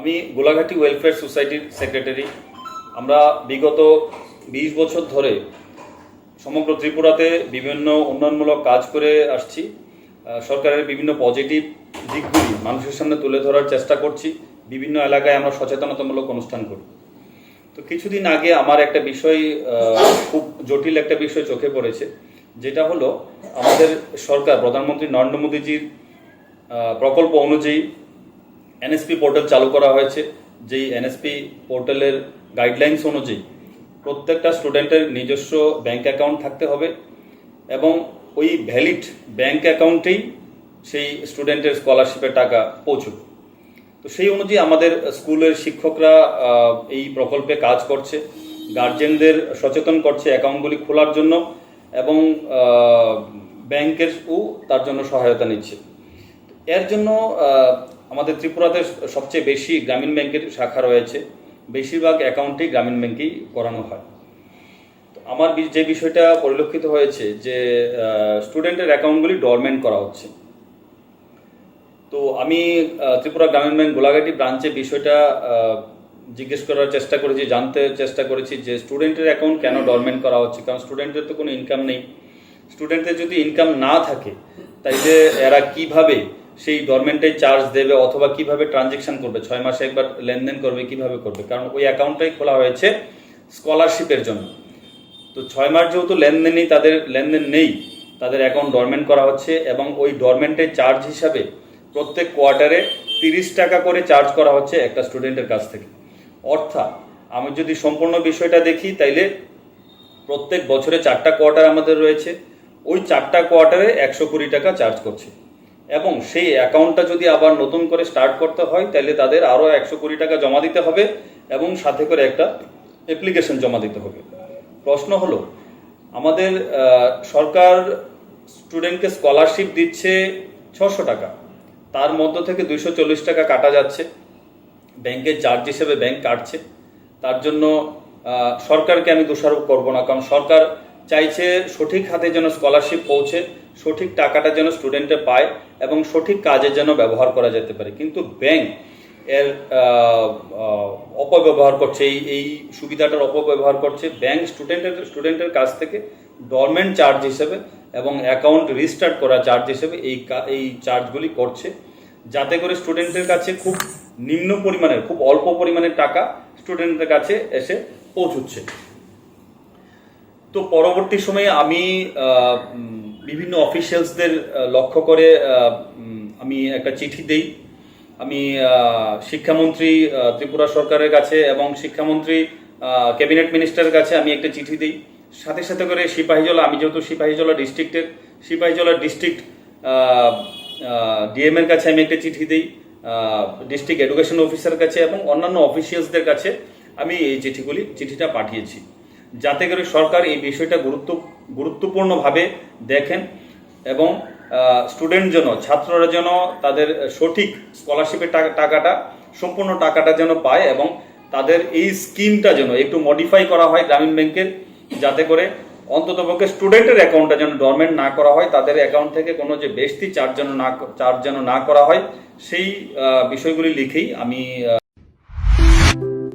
আমি গোলাঘাটি ওয়েলফেয়ার সোসাইটির সেক্রেটারি আমরা বিগত বিশ বছর ধরে সমগ্র ত্রিপুরাতে বিভিন্ন উন্নয়নমূলক কাজ করে আসছি। সরকারের বিভিন্ন পজিটিভ দিকগুলি মানুষের সামনে তুলে ধরার চেষ্টা করছি। বিভিন্ন এলাকায় আমরা সচেতনতামূলক অনুষ্ঠান করি। তো কিছুদিন আগে আমার একটা বিষয় খুব জটিল একটা বিষয় চোখে পড়েছে, যেটা হলো আমাদের সরকার, প্রধানমন্ত্রী নরেন্দ্র মোদীজির প্রকল্প অনুযায়ী এনএসপি পোর্টাল চালু করা হয়েছে। যেই এনএসপি পোর্টালের গাইডলাইন্স অনুযায়ী প্রত্যেকটা স্টুডেন্টের নিজস্ব ব্যাংক অ্যাকাউন্ট থাকতে হবে এবং ওই ভ্যালিড ব্যাংক অ্যাকাউন্টেই সেই স্টুডেন্টের স্কলারশিপের টাকা পৌঁছবে তো সেই অনুযায়ী আমাদের স্কুলের শিক্ষকরা এই প্রকল্পে কাজ করছে গার্জেনদের সচেতন করছে অ্যাকাউন্টগুলি খোলার জন্য এবং ব্যাংকেরও তার জন্য সহায়তা নিচ্ছে। এর জন্য আমাদের ত্রিপুরাতে সবচেয়ে বেশি গ্রামীণ ব্যাংকের শাখা রয়েছে। বেশিরভাগ অ্যাকাউন্টেই গ্রামীণ ব্যাংকেই করানো হয়। আমার যে বিষয়টা পরিলক্ষিত হয়েছে যে স্টুডেন্টের অ্যাকাউন্টগুলি ডরমেন্ট করা হচ্ছে। তো আমি ত্রিপুরা গ্রামীণ ব্যাংক গোলাঘাটি ব্রাঞ্চে বিষয়টা জিজ্ঞেস করার চেষ্টা করেছি, জানতে চেষ্টা করেছি যে স্টুডেন্টের অ্যাকাউন্ট কেন ডরমেন্ট করা হচ্ছে? কারণ স্টুডেন্টের তো কোনো ইনকাম নেই। স্টুডেন্টদের যদি ইনকাম না থাকে তাই যে এরা কীভাবে সেই ডরমেন্টে চার্জ দেবে অথবা কীভাবে ট্রানজেকশন করবে, ছয় মাসে একবার লেনদেন করবে, কীভাবে করবে? কারণ ওই অ্যাকাউন্টটাই খোলা হয়েছে স্কলারশিপের জন্য। তো ছয় মাস যেহেতু লেনদেনই, তাদের লেনদেন নেই, তাদের অ্যাকাউন্ট ডরমেন্ট করা হচ্ছে এবং ওই ডরমেন্টের চার্জ হিসাবে প্রত্যেক কোয়ার্টারে তিরিশ টাকা করে চার্জ করা হচ্ছে একটা স্টুডেন্টের কাছ থেকে। অর্থাৎ আমি যদি সম্পূর্ণ বিষয়টা দেখি, তাইলে প্রত্যেক বছরে চারটা কোয়ার্টার আমাদের রয়েছে। ওই চারটা কোয়ার্টারে একশো কুড়ি টাকা চার্জ করছে। এবং সেই অ্যাকাউন্টটা যদি আবার নতুন করে স্টার্ট করতে হয়, তাহলে তাদের আরও একশো কুড়ি টাকা জমা দিতে হবে এবং সাথে করে একটা অ্যাপ্লিকেশন জমা দিতে হবে। প্রশ্ন হলো, আমাদের সরকার স্টুডেন্টকে স্কলারশিপ দিচ্ছে ছশো টাকা। তার মধ্য থেকে দুইশো চল্লিশ টাকা কাটা যাচ্ছে। ব্যাংকের চার্জ হিসেবে ব্যাংক কাটছে। তার জন্য সরকারকে আমি দোষারোপ করব না। কারণ সরকার চাইছে সঠিক হাতে যেন স্কলারশিপ পৌঁছে। সঠিক টাকাটা যেন স্টুডেন্টে পায় এবং সঠিক কাজে যেন ব্যবহার করা যেতে পারে। কিন্তু ব্যাংক এর অপব্যবহার করছে, এই এই সুবিধাটার অপব্যবহার করছে ব্যাংক স্টুডেন্টের স্টুডেন্টের কাছ থেকে ডরমেন্ট চার্জ হিসেবে এবং অ্যাকাউন্ট রিস্টার্ট করা চার্জ হিসেবে এই এই চার্জগুলি করছে। যাতে করে স্টুডেন্টের কাছে খুব নিম্ন পরিমাণের, খুব অল্প পরিমাণের টাকা স্টুডেন্টের কাছে এসে পৌঁছচ্ছে। তো পরবর্তী সময়ে আমি বিভিন্ন অফিসিয়ালসদের লক্ষ্য করে আমি একটা চিঠি দেই। আমি শিক্ষামন্ত্রী ত্রিপুরা সরকারের কাছে এবং শিক্ষামন্ত্রী ক্যাবিনেট মিনিস্টারের কাছে আমি একটা চিঠি দিই। সাথে সাথে করে সিপাহীজলা, আমি যেহেতু সিপাহীজলা ডিস্ট্রিক্টের, সিপাহীজলা ডিস্ট্রিক্ট ডিএম এর কাছে আমি একটা চিঠি দিই ডিস্ট্রিক্ট এডুকেশন অফিসার কাছে এবং অন্যান্য অফিসিয়ালসদের কাছে আমি এই চিঠিগুলি, চিঠিটা পাঠিয়েছি। যাতে করে সরকার এই বিষয়টা গুরুত্ব, গুরুত্বপূর্ণভাবে দেখেন এবং স্টুডেন্ট যেন, ছাত্ররা যেন তাদের সঠিক স্কলারশিপের টাকা, টাকাটা, সম্পূর্ণ টাকাটা যেন পায় এবং তাদের এই স্কিমটা যেন একটু মডিফাই করা হয় গ্রামীণ ব্যাংকের যাতে করে অন্ততপক্ষে স্টুডেন্টের অ্যাকাউন্টটা যেন ডরমেন্ট না করা হয়, তাদের অ্যাকাউন্ট থেকে কোনো যে বেশি চার্জ যেন না চার্জ যেন না করা হয়, সেই বিষয়গুলি লিখেই আমি